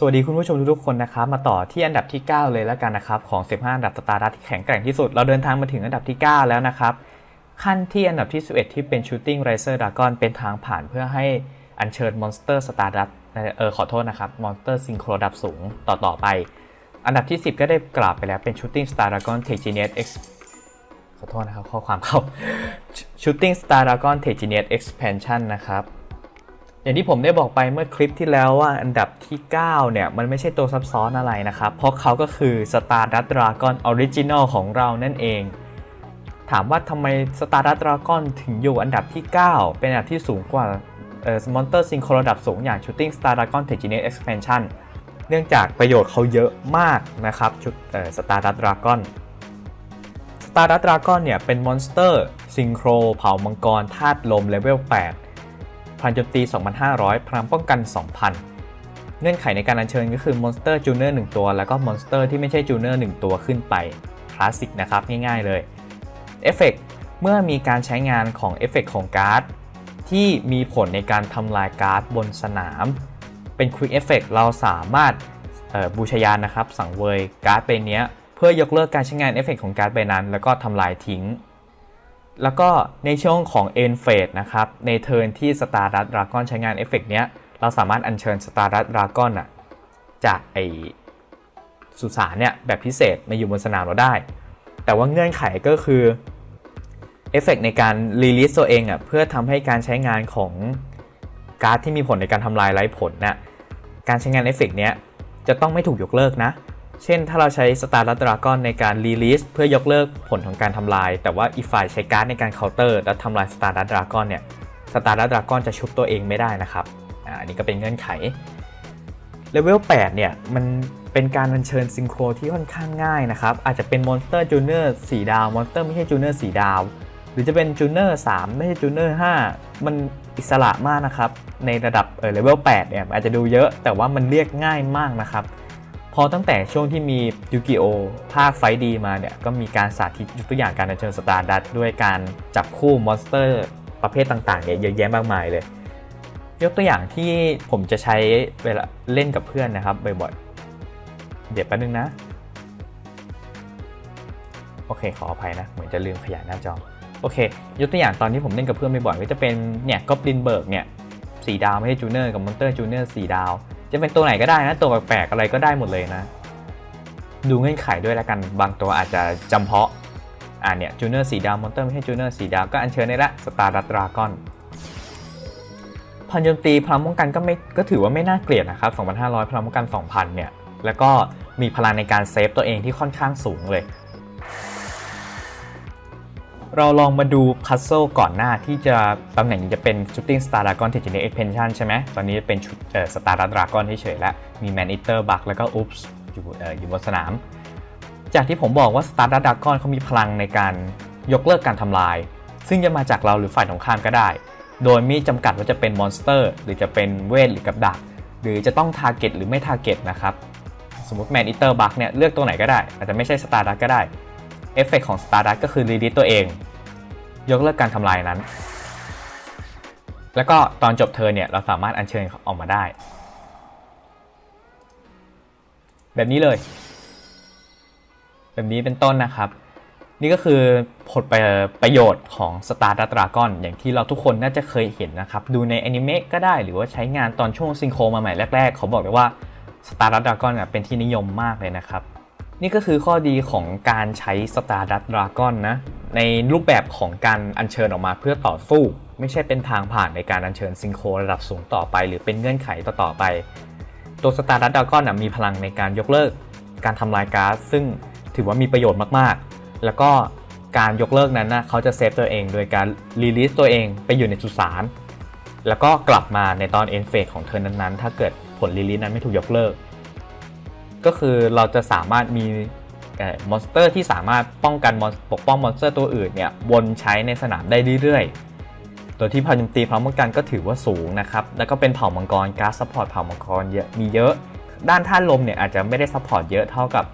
สวัสดีคุณผู้ชมทุกๆคนนะครับมาต่อที่อันดับที่ 9 เลยแล้วกันนะครับของ 15 อันดับสตาร์ดัตที่แข็งแกร่งที่สุด เราเดินทางมาถึงอันดับที่ 9 แล้วนะครับ ขั้นที่อันดับที่ 11 ที่เป็น Shooting Riser Dragon เป็นทางผ่านเพื่อให้อัญเชิญ Monster Stardust เออขอโทษนะครับ Monster Synchro รดับสูงต่อต่อไป อันดับที่ 10 ก็ได้กราบไปแล้วเป็น Shooting Star Dragon t e g e n i u s X ขอโทษนะครับข้อความเข้า Shooting Star Dragon t e g e n i u s Expansion นะครับ อย่างที่ผมได้บอกไปเมื่อคลิปที่แล้วว่าอันดับที่ 9 เนี่ย มันไม่ใช่ตัวซับซ้อนอะไรนะครับ เพราะเขาก็คือ Stardust Dragon Original ของเรานั่นเอง ถามว่าทำไม Stardust Dragon ถึงอยู่อันดับที่ 9 เป็นอันดับที่สูงกว่าเอ่อ Monster Synchro ระดับสูงอย่าง Shooting Star Dragon t e g e n i u s Expansion เนื่องจากประโยชน์เขาเยอะมากนะครับชุดเอ่อ Stardust Dragon Stardust Dragon เนี่ยเป็นมอนสเตอร์ซิงโครเผ่ามังกรธาตุลมเลเวล8 พลังโจมตี 2,500 พลังป้องกัน 2,000 เงื่อนไขในการอัญเชิญก็คือมอนสเตอร์จูเนอร์1ตัว แล้วก็มอนสเตอร์ที่ไม่ใช่จูเนอร์1ตัวขึ้นไป คลาสสิกนะครับ ง่ายๆเลยเอฟเฟกเมื่อมีการใช้งานของเอฟเฟกของการ์ดที่มีผลในการทำลายการ์ดบนสนาม เป็นควิกเอฟเฟกเราสามารถบูชยานนะครับ สังเวยการ์ดใบเนี้ยเพื่อยกเลิกการใช้งานเอฟเฟกของการ์ดใบนั้น แล้วก็ทำลายทิ้ง แล้วก็ในช่วงของ End Phase นะครับ ในเทิร์นที่ Stardust Dragon ใช้งานเอฟเฟกเนี้ย เราสามารถอัญเชิญ Stardust Dragon อะจากไอสุสานเนี่ยแบบพิเศษมาอยู่บนสนามเราได้ แต่ว่าเงื่อนไขก็คือเอฟเฟกในการรีลิสตัวเองอะเพื่อทำให้การใช้งานของการ์ดที่มีผลในการทำลายไร้ผลน่ะการใช้งานเอฟเฟกเนี้ยจะต้องไม่ถูกยกเลิกนะ เช่นถ้าเราใช้ Star d r a g o n ในการ Release เพื่อยกเลิกผลของการทำลาย แต่ว่าอีกฝ่ายใช้การ์ดในการ Counter และทำลาย Star d r a g o n เนี่ย Star d r a g o n จะชุบตัวเองไม่ได้นะครับอ่าอันนี้ก็เป็นเงื่อนไขเลเวล8เนี่ยมันเป็นการอัญเชิญซิงโครที่ค่อนข้างง่ายนะครับ อาจจะเป็นมอนสเตอร์จูเนอร์4ดาวมอนสเตอร์ไม่ใช่จูเนอร์4ดาว หรือจะเป็นจูเนอร์3ไม่ใช่จูเนอร์5มันอิสระมากนะครับ ในระดับเออเลเวล8เนี่ยอาจจะดูเยอะแต่ว่ามันเรียกง่ายมากนะครับ อตั้งแต่ช่วงที่มียูกิโอภาคไฟดีมาเนี่ย ก็มีการสาธิตยกตัวอย่างการเชิญสตาร์ดัตด้วยการจับคู่มอนสเตอร์ประเภทต่างๆเนี่ยเยอะแยะมากมายเลย ยกตัวอย่างที่ผมจะใช้เวลาเล่นกับเพื่อนนะครับบ่อยๆ เดี๋ยวแป๊บนึงนะ โอเคขออภัยนะ เหมือนจะลืมขยายหน้าจอ โอเค ยกตัวอย่างตอนที่ผมเล่นกับเพื่อนบ่อยๆก็จะเป็นเนี่ยก็บลินเบิร์กเนี่ยสีดาวไม่ใช่จูเนอร์กับมอนเตอร์จูเนอร์สีดาว จะเป็นตัวไหนก็ได้นะ ตัวแปลกๆอะไรก็ได้หมดเลยนะ ดูเงื่อนไขด้วยแล้วกัน บางตัวอาจจะจำเพาะ อ่าเนี่ยจูเนอร์สีดาวมอนเตอร์ไม่ใช่จูเนอร์สีดาวก็อัญเชิญได้ละสตาร์ดัตดราก้อนพลังโจมตีพลังป้องกันก็ไม่ก็ถือว่าไม่น่าเกลียดนะครับ 2,500 พลังป้องกัน 2,000 เนี่ย แล้วก็มีพลังในการเซฟตัวเองที่ค่อนข้างสูงเลย เราลองมาดูพัซเซิลก่อนหน้าที่จะตำแหน่งจะเป็น Shooting Star Dragon t e c h n i c Expansion ใช่ไหม ตอนนี้เป็นชุดเอ่อ Star Dragon เฉยๆแล้ว มี Man Eater Bug แล้วก็ Oops อยู่เอ่ออยู่บนสนาม จากที่ผมบอกว่า Star Dragon เขามีพลังในการยกเลิกการทำลาย ซึ่งจะมาจากเราหรือฝ่ายตรงข้ามก็ได้ โดยม่จำกัดว่าจะเป็นมอนสเตอร์หรือจะเป็นเวทหรือกับดัก หรือจะต้องทาร์เก็ตหรือไม่ทาร์เก็ตนะครับ สมมติแมนอิเตอร์บักเนี่ยเลือกตัวไหนก็ได้ อาจจะไม่ใช่สตาร์ดัก็ได้เอฟเฟกของสตาร์ดัก็คือรีดิสตัวเอง ยกเลิกการทำลายนั้น แล้วก็ตอนจบเธอเนี่ยเราสามารถอัญเชิญเขาออกมาได้ แบบนี้เลย แบบนี้เป็นต้นนะครับ นี่ก็คือผลประโยชน์ของ Star d r a g o n อย่างที่เราทุกคนน่าจะเคยเห็นนะครับ ดูในอนิเมะก็ได้หรือว่าใช้งานตอนช่วงซิงโครมาใหม่แรกๆเขาบอกเลยว่า Star d r a g o n เป็นที่นิยมมากเลยนะครับ นี่ก็คือข้อดีของการใช้ Star d r a g o n นะ ในรูปแบบของการอัญเชิญออกมาเพื่อต่อสู้ ไม่ใช่เป็นทางผ่านในการอัญเชิญซิงโครระดับสูงต่อไป หรือเป็นเงื่อนไขต่อๆไป ตัว Star d r a g o n มีพลังในการยกเลิก การทำลายการ์ดซึ่งถือว่ามีประโยชน์มากๆ แล้วก็การยกเลิกนั้นนะเขาจะเซฟตัวเองโดยการรีลิสตัวเองไปอยู่ในสุสานแล้วก็กลับมาในตอนเอ็นเฟสของเธอนั้นๆ ถ้าเกิดผลรีลิสนั้นไม่ถูกยกเลิก ก็คือเราจะสามารถมีมอนสเตอร์ที่สามารถป้องกันปกป้องมอนสเตอร์ตัวอื่นเนี่ยวนใช้ในสนามได้เรื่อยๆโดยที่พลังโจมตีพลังป้องกันก็ถือว่าสูงนะครับ แล้วก็เป็นเผ่ามังกรการซัพพอร์ตเผ่ามังกรเยอะมีเยอะ ด้านท่านลมเนี่ยอาจจะไม่ได้ซัพพอร์ตเยอะเท่ากับ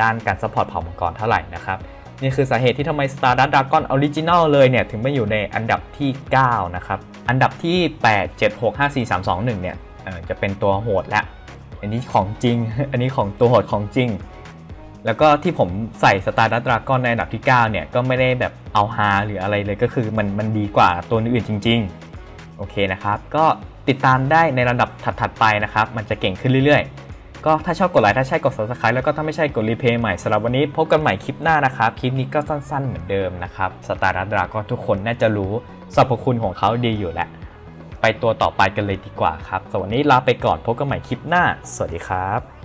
ด้านการซัพพอร์ตเผ่ามังกรเท่าไหร่นะครับนี่คือสาเหตุที่ทำไม Stardust Dragon Original เลยเนี่ยถึงไมาอยู่ในอันดับที่ 9 นะครับ อันดับที่ 8 7 6 5 4 3 2 1 เนี่ยจะเป็นตัวโหดและ อันนี้ของจริง อันนี้ของตัวโหดของจริง แล้วก็ที่ผมใส่สตาร์ดัตดราก้อนในอันดับที่ 9 เนี่ย ก็ไม่ได้แบบเอาฮาหรืออะไรเลยก็คือมันมันดีกว่าตัวอื่นจริง ๆ โอเคนะครับ ก็ติดตามได้ในระดับถัดๆไปนะครับ มันจะเก่งขึ้นเรื่อยๆ ก็ถ้าชอบกดไลค์ถ้าใช่กด subscribe แล้วก็ถ้าไม่ใช่กดรีเพย์ใหม่สำหรับวันนี้พบกันใหม่คลิปหน้านะครับ คลิปนี้ก็สั้นๆเหมือนเดิมนะครับสตาร์ดัตดราก้อนทุกคนน่าจะรู้สรรพคุณของเขาดีอยู่แล้ว ไปตัวต่อไปกันเลยดีกว่าครับสวันนี้ลาไปก่อนพบกันใหม่คลิปหน้า สวัสดีครับ